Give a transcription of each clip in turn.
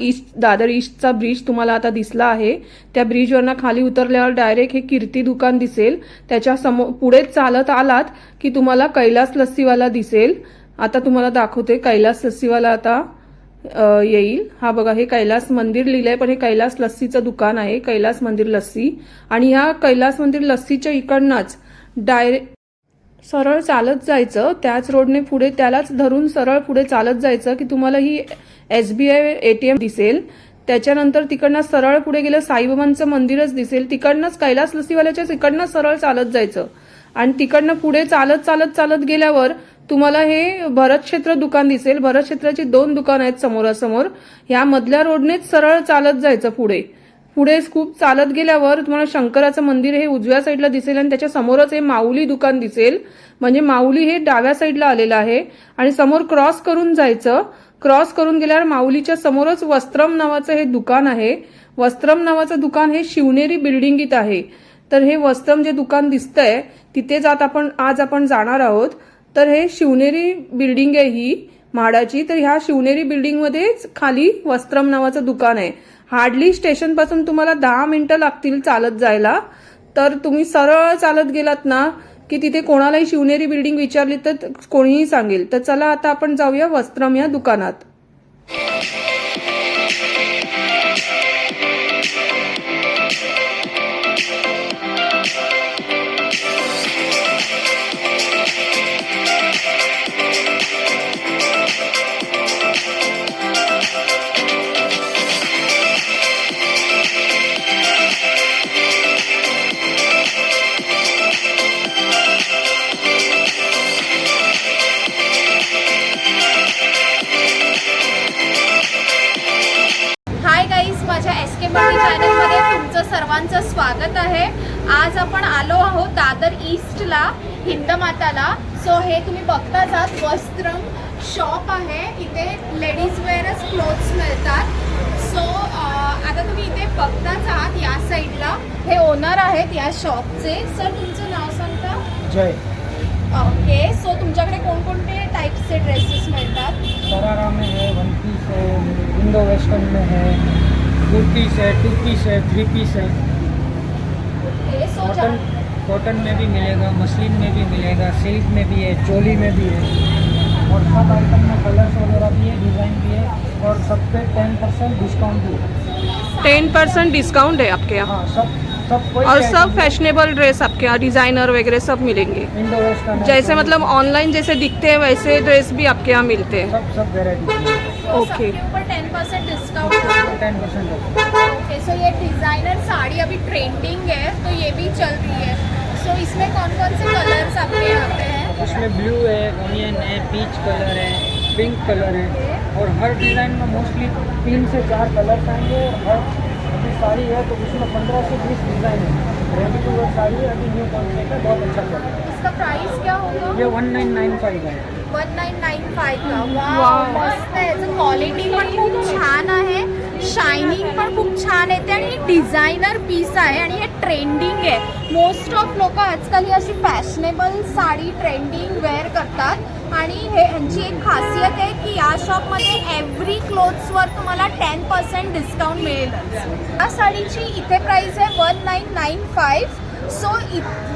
East Dadar ईस्टचा bridge तुम्हाला आता दिसला आहे. त्या ब्रिजवरनं खाली उतरल्यावर डायरेक्ट हे कीर्ती दुकान दिसेल. त्याच्यासमोर पुढे चालत आलात की तुम्हाला कैलास लस्सीवाला दिसेल. आता तुम्हाला दाखवते कैलास लस्सीवाला आता येईल. हा बघा हे कैलास मंदिर लिहिलंय पण हे कैलास लस्सीचं दुकान आहे कैलास मंदिर लस्सी. आणि ह्या कैलास मंदिर लस्सीच्या इकडनंच डायरेक्ट सरळ चालत जायचं. त्याच रोडने पुढे त्यालाच धरून सरळ पुढे चालत जायचं की तुम्हाला ही एसबीआय एटीएम दिसेल. त्याच्यानंतर तिकडनं सरळ पुढे गेलं साईबाबांचं मंदिरच दिसेल. तिकडनंच कैलास लसीवाल्याच्या तिकडनं सरळ चालत जायचं. आणि तिकडनं पुढे चालत चालत चालत गेल्यावर तुम्हाला हे भरत क्षेत्र दुकान दिसेल. भरत क्षेत्राची दोन दुकान आहेत समोरासमोर. ह्या मधल्या रोडनेच सरळ चालत जायचं पुढे. पुढे खूप चालत गेल्यावर तुम्हाला शंकराचं मंदिर हे उजव्या साईडला दिसेल आणि त्याच्या समोरच हे माऊली दुकान दिसेल. म्हणजे माऊली हे डाव्या साईडला आलेलं आहे. आणि समोर क्रॉस करून जायचं. क्रॉस करून गेल्यावर माऊलीच्या समोरच वस्त्रम नावाचं हे दुकान आहे. वस्त्रम नावाचं दुकान हे शिवनेरी बिल्डिंगीत आहे. तर हे वस्त्रम जे दुकान दिसतंय तिथे जात आपण आज आपण जाणार आहोत. तर हे शिवनेरी बिल्डिंग आहे ही म्हाडाची. तर ह्या शिवनेरी बिल्डिंगमध्येच खाली वस्त्रम नावाचं दुकान आहे. हार्डली स्टेशनपासून तुम्हाला दहा मिनिटं लागतील चालत जायला. तर तुम्ही सरळ चालत गेलात ना की तिथे कोणालाही शिवनेरी बिल्डिंग विचारली तर कोणीही सांगेल. तर चला आता आपण जाऊया वस्त्रम या दुकानात. ईस्टला हिंदमाताला सो हे तुम्ही बघताच आहात. वस्त्रम शॉप आहे. इथे लेडीज वेअरच क्लोथ्स मिळतात. सो आता तुम्ही इथे बघताच आहात या साईडला हे ओनर आहेत या शॉपचे सर तुमचं नाव सांगता? जय. ओके सो तुमच्याकडे कोणकोणते टाईप्सचे ड्रेसेस मिळतात? शरारा में है वन पीस है इंडो वेस्टर्न में है टू पीस है टू पीस है थ्री पीस है कॉटन कॉटन में भी मिलेगा मसलिन में भी मिलेगा सिल्क में भी है चोली में भी है। और सब आइटम में कलर्स वगैरह भी है डिज़ाइन भी है और सब पे टेन परसेंट डिस्काउंट भी है। टेन परसेंट डिस्काउंट है आपके यहाँ? हाँ सब सब कोई और सब फैशनेबल ड्रेस आपके यहाँ डिज़ाइनर वगैरह सब मिलेंगे। जैसे मतलब ऑनलाइन जैसे दिखते हैं वैसे ड्रेस भी आपके यहाँ मिलते हैं। सब सब variety okay ten percent discount ten percent okay so ये डिज़ाइनर साड़ी अभी ट्रेंडिंग है तो ये भी चल रही है। सो इसमें कौन कौन से कलर्स आपके यहाँ पे हैं? उसमें ब्लू है ऑनियन है पीच कलर है पिंक कलर है। और हर डिज़ाइन में मोस्टली तीन से चार कलर्स आएंगे। और हर अभी साड़ी है तो उसमें पंद्रह से बीस डिज़ाइन है। रेडी टू वेयर साड़ी है अभी न्यू कॉन्सेप्ट है बहुत अच्छा चल रहा इसका प्राइस क्या होगा? है ये वन नाइन नाइन फाइव है। वन नाईन नाईन फाय का। वाव मस्त आहे क्वालिटी पण खूप छान आहे। शायनिंग पण खूप छान येते आणि हे डिझायनर पीस आहे आणि हे ट्रेंडिंग आहे. मोस्ट ऑफ लोक आजकाल ही अशी फॅशनेबल साडी ट्रेंडिंग वेअर करतात. आणि हे ह्यांची एक खासियत आहे की या शॉपमध्ये एव्हरी क्लोथ्सवर तुम्हाला टेन पर्सेंट डिस्काउंट मिळेल या साडीची इथे प्राईस आहे one nine nine five so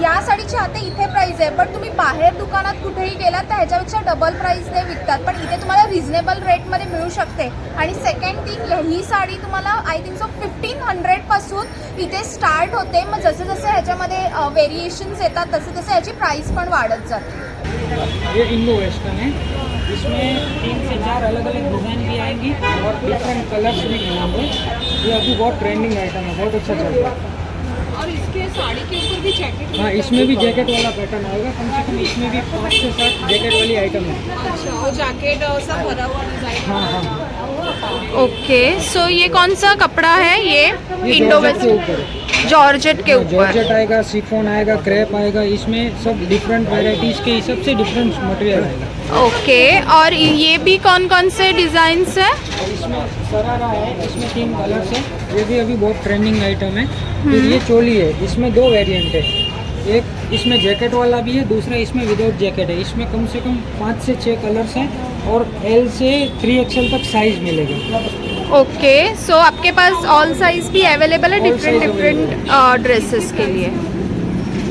या साडीची आता इथे प्राईज आहे पण तुम्ही बाहेर दुकानात कुठेही गेलात तर ह्याच्यापेक्षा डबल प्राइसने विकतात. पण इथे तुम्हाला रिझनेबल रेटमध्ये मिळू शकते. आणि सेकंड थिंग ही साडी तुम्हाला आय थिंक सो फिफ्टीन हंड्रेडपासून इथे स्टार्ट होते. मग जसे जसे ह्याच्यामध्ये व्हेरिएशन्स येतात तसे तसे ह्याची प्राईस पण वाढत जाते. इंडो वेस्टर्न इसमें तीन से चार अलग अलग डिज़ाइन भी आएंगी और डिफरेंट कलर्स भी मिलेंगे ये अभी बहुत ट्रेंडिंग आइटम है बहुत अच्छा चल रहा है। साड़ी के ऊपर भी जैकेट हाँ इसमें भी जैकेट वाला पैटर्न आएगा। कम से कम इसमें भी पाँच से सात जैकेट वाली आइटम है। अच्छा और जैकेट सब भरा हुआ डिज़ाइन हाँ हाँ ओके सो ये कौन सा कपड़ा है ये? ये इंडो जॉर्जेट के वेस्ट ऊपर। जॉर्जेट के ऊपर। जॉर्जेट आएगा सिफोन आएगा क्रेप आएगा इसमें सब डिफरेंट वेराइटीज़ के हिसाब से डिफरेंट मटेरियल आएगा। ओके और ये भी कौन कौन से डिज़ाइन है? इसमें सरारा है इसमें तीन कलर्स है। ये भी अभी बहुत ट्रेंडिंग आइटम है। फिर ये चोली है इसमें दो वेरिएंट है। एक इसमें जैकेट वाला भी है दूसरा इसमें विदाउट जैकेट है। इसमें कम से कम पाँच से छः कलर्स हैं और एल से थ्री एक्सएल तक साइज़ मिलेगा। ओके सो आपके पास ऑल साइज़ भी अवेलेबल है डिफरेंट डिफरेंट ड्रेसेस के लिए?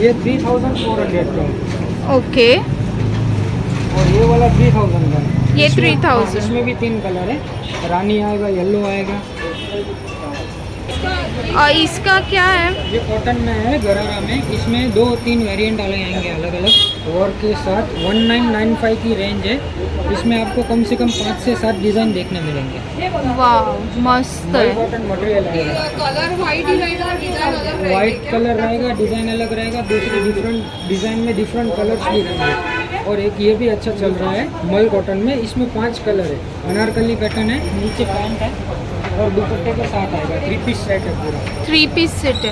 ये थ्री थाउज़ेंड फोर हंड्रेड का ओके और ये वाला थ्री थाउज़ेंड का ये थ्री 3000 हाँ, इसमें भी तीन कलर है। रानी आएगा येलो आएगा। और इसका क्या है? ये कॉटन में है गरारा में। इसमें दो तीन वेरिएंट अलग आएँगे अलग अलग और के साथ 1995 की रेंज है। इसमें आपको कम से कम पाँच से सात डिज़ाइन देखने मिलेंगे। वाह मस्त है। Cotton material colour white colour रहेगा डिज़ाइन अलग रहेगा दूसरे डिफरेंट डिज़ाइन में डिफरेंट कलर्स भी रहेंगे। और एक ये भी अच्छा चल रहा है मल कॉटन में। इसमें पाँच कलर है। अनारकली पैटर्न है नीचे पैंट है। और दुपट्टे के साथ आएगा। थ्री पीस सेट है पूरा। थ्री पीस सेट है।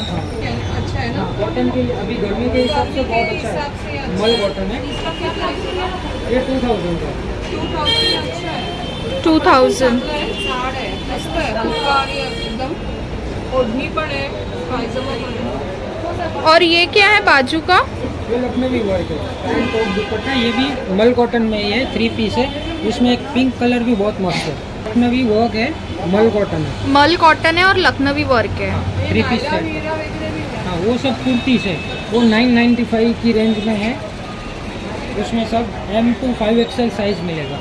अच्छा है ना कॉटन के अभी गर्मी के हिसाब से बहुत अच्छा है। मल कॉटन है। ये टू थाउज़ेंड का। टू थाउजंड आहे और ये क्या है बाजू का? ये लखनवी वर्क है। दुपट्टा ये भी मल कॉटन में ही है। थ्री पीस है। इसमें एक पिंक कलर भी बहुत मस्त है। लखनवी वर्क है। मल कॉटन है। मल कॉटन है और लखनवी वर्क है। थ्री पीस सेट हाँ। वो सब कुर्तीस है। वो 995 की रेंज में है। उसमें सब M two five XL size मिलेगा।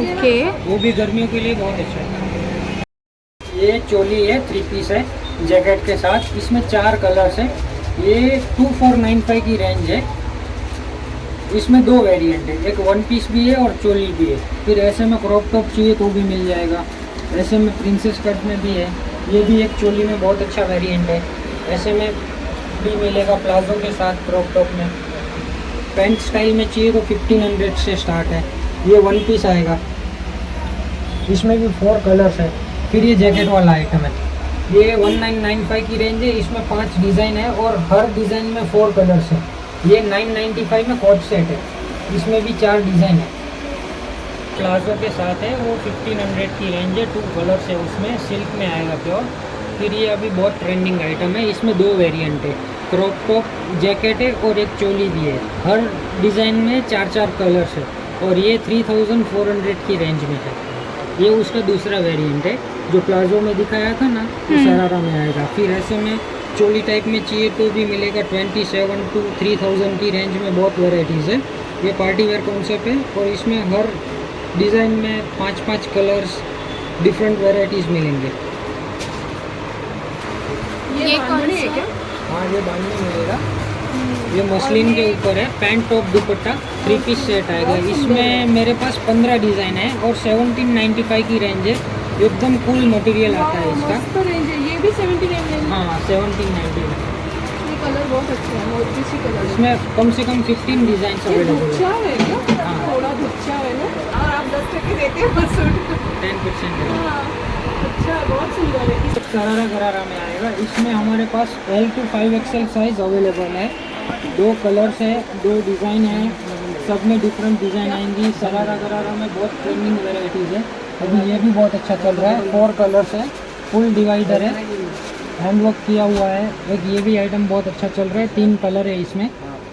ओके वो भी गर्मियों के लिए बहुत अच्छा है। ये चोली है थ्री पीस है जैकेट के साथ। इसमें चार कलर्स है। ये टू फोर नाइन फाइव की रेंज है। इसमें दो वेरिएंट है। एक वन पीस भी है और चोली भी है। फिर ऐसे में क्रॉप टॉप चाहिए तो भी मिल जाएगा। ऐसे में प्रिंसेस कट में भी है। ये भी एक चोली में बहुत अच्छा वेरिएंट है। ऐसे में भी मिलेगा प्लाजो के साथ क्रॉप टॉप में। पैंट स्टाइल में चाहिए तो फिफ्टीन हंड्रेड से स्टार्ट है। ये वन पीस आएगा। इसमें भी फोर कलर्स है। फिर ये जैकेट वाला आइटम है। ये 1995 की रेंज है। इसमें पाँच डिज़ाइन है और हर डिज़ाइन में फोर कलर्स है। ये 995 में कोट सेट है। इसमें भी चार डिज़ाइन है। प्लाजो के साथ है वो 1500 की रेंज है टू कलर्स है उसमें सिल्क में आएगा प्योर फिर ये अभी बहुत ट्रेंडिंग आइटम है इसमें दो वेरिएंट है क्रॉप टॉप जैकेट है और एक चोली भी है। हर डिज़ाइन में चार चार कलर्स है और ये 3400 की रेंज में है। ये उसका दूसरा वेरिएंट है जो प्लाजो में दिखाया था ना वो सरारा में आएगा। फिर ऐसे में चोली टाइप में चाहिए तो भी मिलेगा 27 टू 3000 की रेंज में बहुत वेराइटीज़ है। ये पार्टी वेयर कॉन्सेप्ट है और इसमें हर डिज़ाइन में पाँच पाँच कलर्स डिफरेंट वेराइटीज़ मिलेंगे। ये कौन आहे क्या? हाँ ये बांधने मिलेगा। ये मसलिन के ऊपर है pant top dupatta three piece set आएगा इसमें मेरे पास पंद्रह डिज़ाइन है और सेवनटीन नाइन्टी फाइव की रेंज है। एकदम कूल मटेरियल आता है इसका। रेंज है। ये भी हाँ सेवनटीन नाइन्टी ये कलर बहुत अच्छा है कलर इसमें कम से कम फिफ्टीन डिज़ाइन अवेलेबल है। है हाँ। थोड़ा है ना? दस टके देते हैं बस टेन परसेंट हाँ। अच्छा बहुत सुंदर है। करारा करारा में आएगा इसमें हमारे pass L two five XL size available है। दो कलर्स है दो डिज़ाइन है। सब में डिफरेंट डिज़ाइन आएँगी। सरारा गरारा में बहुत ट्रेंडिंग वेराइटीज़ है। अभी ये भी बहुत अच्छा चल रहा है। फोर कलर्स है। फुल डिवाइडर है। हैंडवर्क किया हुआ है। एक ये भी आइटम बहुत अच्छा चल रहा है। तीन कलर है इसमें।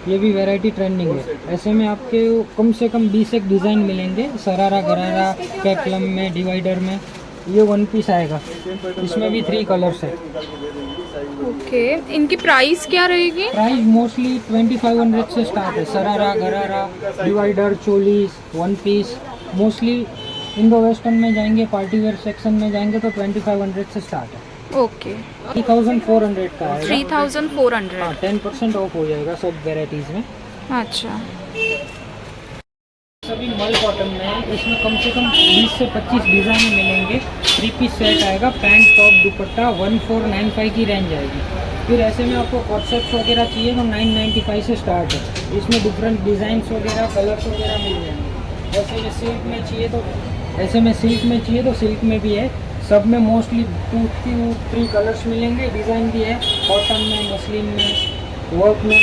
ये भी वैरायटी ट्रेंडिंग है। ऐसे में आपके कम से कम बीस एक डिज़ाइन मिलेंगे। सरारा गरारा पेप्लम में डिवाइडर में। ये वन पीस आएगा। इसमें भी थ्री कलर्स है। Okay okay. इनकी प्राइस क्या रहेगी? Price mostly twenty five hundred से स्टार्ट है। Sharara gharara divider cholis one piece mostly Indo western में जाएँगे पार्टी वेयर सेक्शन में जाएँगे तो ट्वेंटी फाइव हंड्रेड से स्टार्ट है। Okay three thousand four hundred का थ्री थाउज़ेंड फोर हाँ हंड्रेड टेन परसेंट ऑफ़ हो जाएगा सब वेराइटीज़ में। अच्छा। सभी मल कॉटन में है इसमें कम से कम 20 से 25 डिज़ाइन मिलेंगे। थ्री पीस सेट आएगा पैंट टॉप दुपट्टा 1495 की रेंज आएगी। फिर ऐसे में आपको कॉन्सेप्ट वगैरह चाहिए तो 995 से स्टार्ट है। इसमें डिफरेंट डिज़ाइंस वगैरह कलर्स वगैरह मिल जाएँगे। ऐसे में सिल्क में चाहिए तो ऐसे में सिल्क में चाहिए तो सिल्क में भी है। सब में mostly two two three colours मिलेंगे डिज़ाइन भी है कॉटन में मसलिन में वर्क में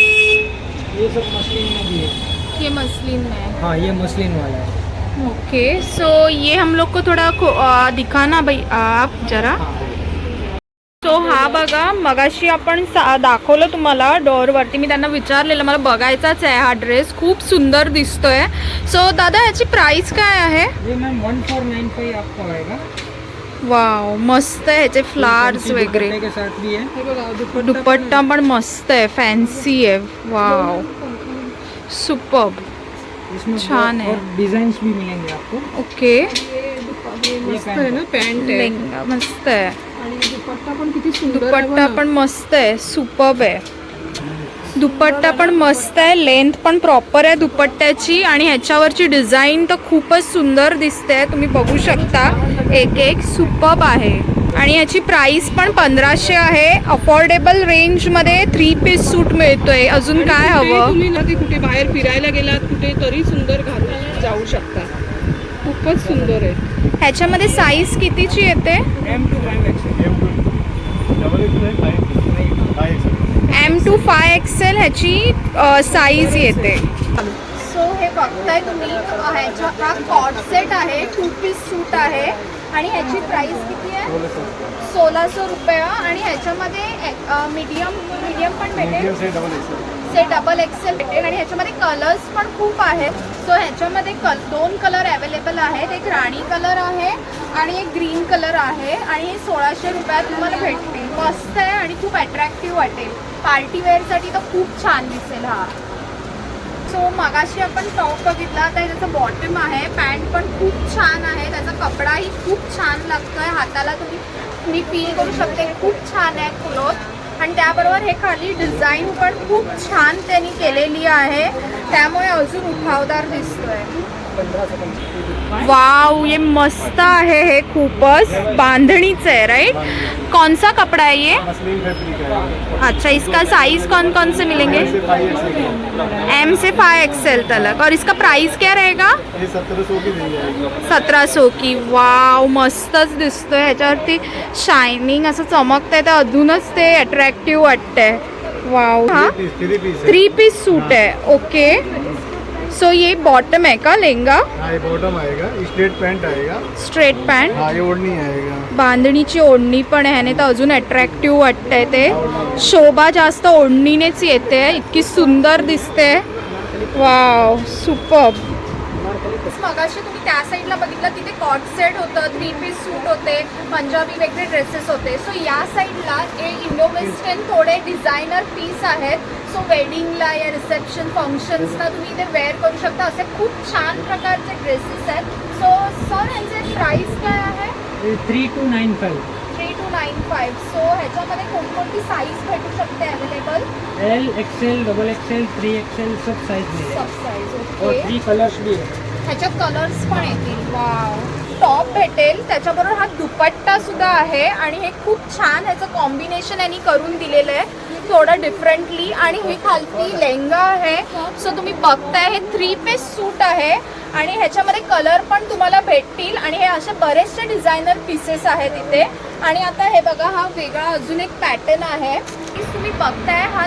ये सब मसलिन में भी है। ये मसलिन में है। हाँ ये मसलिन वाला है। ओके सो ये हम लोग को थोडा खो- अ, दिखा ना बाई आप जरा। सो हा बघा मगाशी आपण सा- दाखवलं तुम्हाला डोअरवरती मी त्यांना विचारलेलं मला बघायचाच आहे हा ड्रेस खूप सुंदर दिसतोय. सो दादा याची प्राइस काय आहे? वन फोर आएगा। वाव मस्त आहे ह्याचे फ्लावर्स फैंसी वगैरे. दुपट्टे के साथ भी है. हे बघा दुपट्टा दुपट्टा पण मस्त आहे फॅन्सी आहे. वाव सुपर इसमें छान और- है। और डिजाइन भी मिलेंगे आपको. ओके हे दुप- हे मस्त आहे ना पॅन्ट आहे. लेंगा मस्त आहे. आणि दुपट्टा पण किती सुंदर आहे दुपट्टा बघा. पण मस्त आहे सुपर्ब आहे. दुपट्टा पण मस्त आहे लेंथ पण प्रॉपर आहे दुपट्ट्याची आणि ह्याच्यावरची डिझाईन तर खूपच सुंदर दिसते तुम्ही बघू शकता. एक एक सुपर्ब आहे. आणि याची प्राइस पण पंधराशे आहे. अफोर्डेबल रेंजमध्ये थ्री पीस सूट मिळतोय. अजून काय हवं? तुम्ही ना ते कुठे बाहेर फिरायला गेलात कुठे तरी सुंदर घालून जाऊ शकता. खूपच सुंदर आहे. ह्याच्यामध्ये साईज कितीची येते? एम टू फाय एक्सेल ह्याची साईज येते. सो हे बघताय तुम्ही ह्याच्या हा कॉट सेट आहे टू पीस सूट आहे. आणि ह्याची प्राइस किती आहे? सोळाशे रुपये. आणि ह्याच्यामध्ये मीडियम मीडियम पण भेटेल. से डबल एक्सेल भेटेल. आणि ह्याच्यामध्ये कलर्स पण खूप आहेत. सो ह्याच्यामध्ये कल दोन कलर अवेलेबल आहेत. एक राणी कलर आहे आणि एक ग्रीन कलर आहे. आणि हे सोळाशे रुपयात तुम्हाला भेटतील. मस्त आहे आणि खूप अट्रॅक्टिव्ह वाटेल. पार्टी वेअरसाठी तर खूप छान दिसेल हा. सो मगाशी आपण टॉप बघितला तर त्याचं बॉटम आहे पॅन्ट पण खूप छान आहे त्याचा कपडाही खूप छान लागतोय हाताला तुम्ही मी फील करू शकते खूप छान आहे क्लोथ आणि त्याबरोबर हे खाली डिझाईन पण खूप छान त्यांनी केलेली आहे. त्यामुळे अजून उठावदार दिसतोय. वाव ये मस्त आहे हे खूपच. बांधणीच आहे राइट कौन सा कपड़ा है ये? अच्छा इसका साइज कौन कौन से मिलेंगे एम से फाइव एक्सएल तक और इसका प्राइस क्या रहेगा? सतरा सो की वाव मस्तच दिसतोय ह्याच्यावरती. शायनिंग असं चमकतंय तर अजूनच ते अट्रॅक्टिव्ह वाटतंय. वाव है? थ्री पीस सूट आहे. ओके सो ये बॉटम आहे का लेंगा हाँ ये बॉटम आएगा। स्ट्रेट पैंट आएगा। स्ट्रेट पॅन्ट हाँ ये ओढ़नी आएगा। बांधणीची ओढणी पण आहे आणि तर अजून अट्रॅक्टिव्ह वाटतंय ते. शोभा जास्त ओढणीनेच येते. इतकी सुंदर दिसते. वाव सुपर मगाशी तुम्ही त्या साईडला बघितलं तिथे कॉट सेट होतं थ्री पीस सूट होते पंजाबी वेगळे ड्रेसेस होते. सो या साईडला हे इंडो वेस्टर्न थोडे डिझायनर पीस आहेत सो वेडिंगला या रिसेप्शन फंक्शन्सला तुम्ही इथे वेअर करू शकता. असे खूप छान प्रकारचे ड्रेसेस आहेत. सो सर ह्यांचे प्राइस काय आहे? Three two nine five three two nine five so ह्याच्यामध्ये कोणकोणती साईज भेटू शकते available L XL double XL three XL सब मिलेगा सब साईज ओके थ्री कलर्स भी है. ह्याच्यात कलर्स पण येतील. वाव टॉप भेटेल. त्याच्याबरोबर हा दुपट्टा सुद्धा आहे आणि हे खूप छान ह्याचं कॉम्बिनेशन यांनी करून दिलेलं आहे. थोडं डिफरंटली आणि हे खालती लेहंगा आहे. सो तुम्ही बघताय हे थ्री पीस सूट आहे. आणि ह्याच्यामध्ये कलर पण तुम्हाला भेटतील. आणि हे असे बरेचसे डिझायनर पीसेस आहेत इथे. आणि आता हे बघा हा वेगळा अजून एक पॅटर्न आहे. की तुम्ही बघताय हा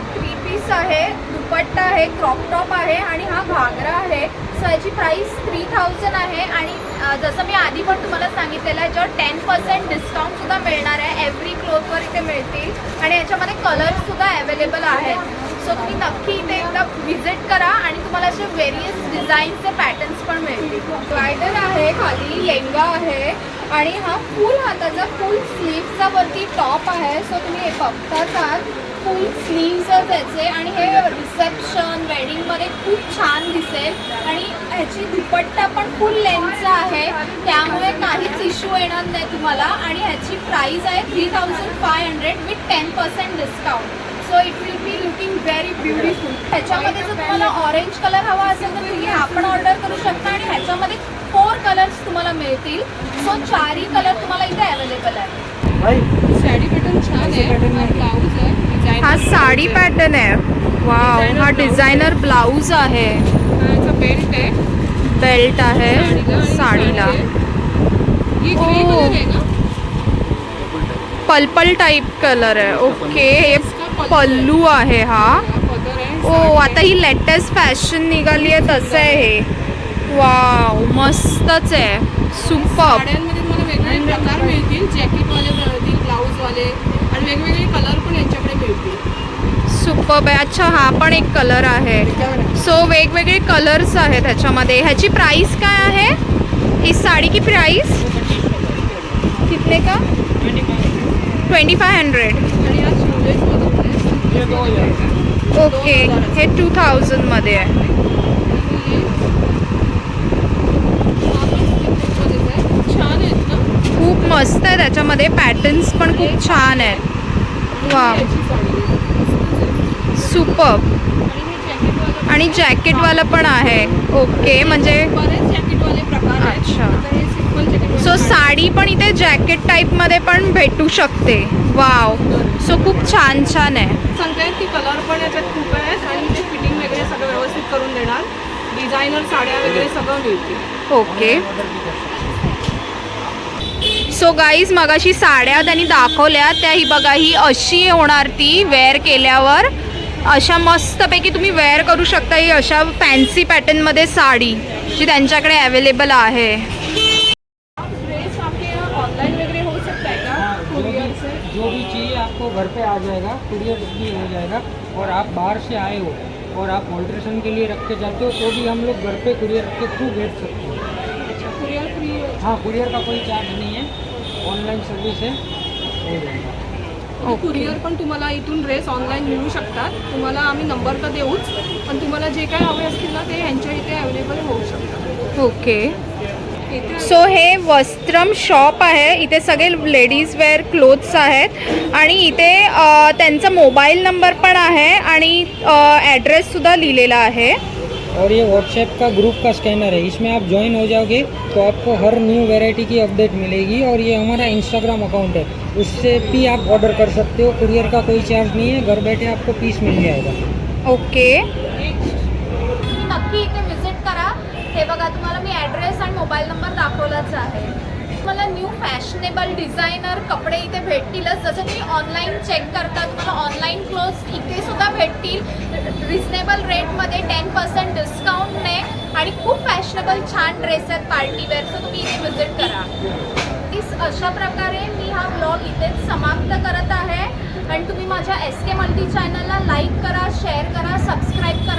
पीस आहे दुपट्टा आहे क्रॉप टॉप आहे आणि हा घागरा आहे. सो याची प्राईस थ्री थाउजंड आहे आणि जसं मी आधी पण तुम्हाला सांगितलेलं आहे याच्यावर टेन पर्सेंट डिस्काउंटसुद्धा मिळणार आहे. एव्हरी क्लोथवर इथे मिळतील. आणि याच्यामध्ये कलरसुद्धा अवेलेबल आहेत. सो तुम्ही नक्की इथे एकदा व्हिजिट करा आणि तुम्हाला असे वेरियस डिझाईनचे पॅटर्न्स पण मिळतील. ब्रायडल आहे खाली लेंगा आहे आणि हा फुल हाताचा फुल स्लीवचा वरती टॉप आहे. सो तुम्ही हे बघताच आहात फुल स्लीव्हच त्याचे आणि हे रिसेप्शन वेडिंगमध्ये खूप छान दिसेल. आणि ह्याची दुपट्टा पण फुल लेंथचा आहे. त्यामुळे काहीच इश्यू येणार नाही तुम्हाला. आणि ह्याची प्राइस आहे three thousand five hundred with ten percent discount so it will be looking very beautiful ह्याच्यामध्ये जर तुम्हाला ऑरेंज कलर हवा असेल तर तुम्ही हा पण ऑर्डर करू शकता आणि ह्याच्यामध्ये फोर कलर्स तुम्हाला मिळतील. सो चारही कलर तुम्हाला इथे अवेलेबल आहे भाई साडी पॅटर्न छान आहे ब्लाऊज आहे. हा साडी पॅटर्न आहे. वाव हा डिझायनर ब्लाऊज आहे. बेल्ट आहे. बेल्ट आहे. साडीला ही पर्पल टाईप कलर आहे. ओके पल्लू आहे हा. हा ओ साडी आता ही लेटेस्ट फॅशन निघाली आहे तसं आहे हे. वाव मस्तच आहे. सुपर जॅकेटवाले ब्लाऊजवाले आणि वेगवेगळे कलर पण यांच्याकडे मिळतील. सुपर आहे. अच्छा हा पण एक कलर आहे. सो वेगवेगळे कलर्स आहेत ह्याच्यामध्ये. ह्याची प्राइस काय आहे? ही साडी की प्राइस किती कितने का? ट्वेंटी फाय हंड्रेड ओके हे टू थाउजंडमध्ये आहे छान आहेत ना खूप मस्त आहे त्याच्यामध्ये पॅटर्न्स पण खूप छान आहेत. वा सुपर आणि जॅकेटवाला पण आहे. ओके म्हणजे अच्छा. सो साडी पण इथे जॅकेट टाईपमध्ये पण भेटू शकते. वाव सो खूप छान छान आहे. सांगतायत की कलर पण याच्यात खूप आहेत आणि ते फिटिंग वगैरे सगळं व्यवस्थित करून देणार. डिझायनर साड्या वगैरे सगळं मिळतील. ओके सो गाईज मगाशी साड्या त्यांनी दाखवल्या. त्या ही बघा ही अशी होणार ती वेअर केल्यावर. अशा मस्तपैकी तुम्ही वेअर करू शकता ही अशा फॅन्सी पॅटर्नमध्ये साडी जी त्यांच्याकडे अवेलेबल आहे. जो भी चाहिए आपको घर पे आ जाएगा कुरियर भी हो जाएगा और आप बाहर से आए हो और आप ऑल्ट्रेशन के लिए रख के जाते हो तो भी हम लोग घर पे कुरियर के थ्रू भेज सकते हैं। हाँ कुरियर का कोई चार्ज नहीं है। ऑनलाइन सर्विस है। हो जाएगा। कुरिअर पण तुम्हाला इथून ड्रेस ऑनलाईन मिळू शकतात. तुम्हाला आम्ही नंबर तर देऊच पण तुम्हाला जे काय हवे असतील ना ते ह्यांच्या इथे अवेलेबल होऊ शकतात. ओके सो हे वस्त्रम शॉप आहे. इथे सगळे लेडीज वेअर क्लोथ्स आहेत. आणि इथे त्यांचा मोबाईल नंबर पण आहे आणि ॲड्रेससुद्धा लिहिलेला आहे. और ये व्हाट्सएप का ग्रुप का स्कैनर है। इसमें आप ज्वाइन हो जाओगे तो आपको हर न्यू वैरायटी की अपडेट मिलेगी और ये हमारा इंस्टाग्राम अकाउंट है। उससे भी आप ऑर्डर कर सकते हो। कुरियर का कोई चार्ज नहीं है। घर बैठे आपको पीस मिल जाएगा। ओके नक्की इथे विजिट करा. हे बघा तुम्हाला मी ॲड्रेस आणि मोबाईल नंबर दाखवलाच आहे. तुम्हाला न्यू फॅशनेबल डिझायनर कपडे इथे भेटतीलच. जसं तुम्ही ऑनलाईन चेक करता तुम्हाला ऑनलाईन क्लोथ इथे सुद्धा भेटतील. रिझनेबल रेटमध्ये टेन पर्सेंट डिस्काउंटने आणि खूप फॅशनेबल छान ड्रेस आहेत पार्टीवेअर सो तुम्ही इथे विजिट करा. इस अशा प्रकारे मी हा ब्लॉग इथेच समाप्त करत आहे. आणि तुम्ही माझ्या एस के मल्टी चॅनलला लाईक करा शेअर करा सबस्क्राईब करा.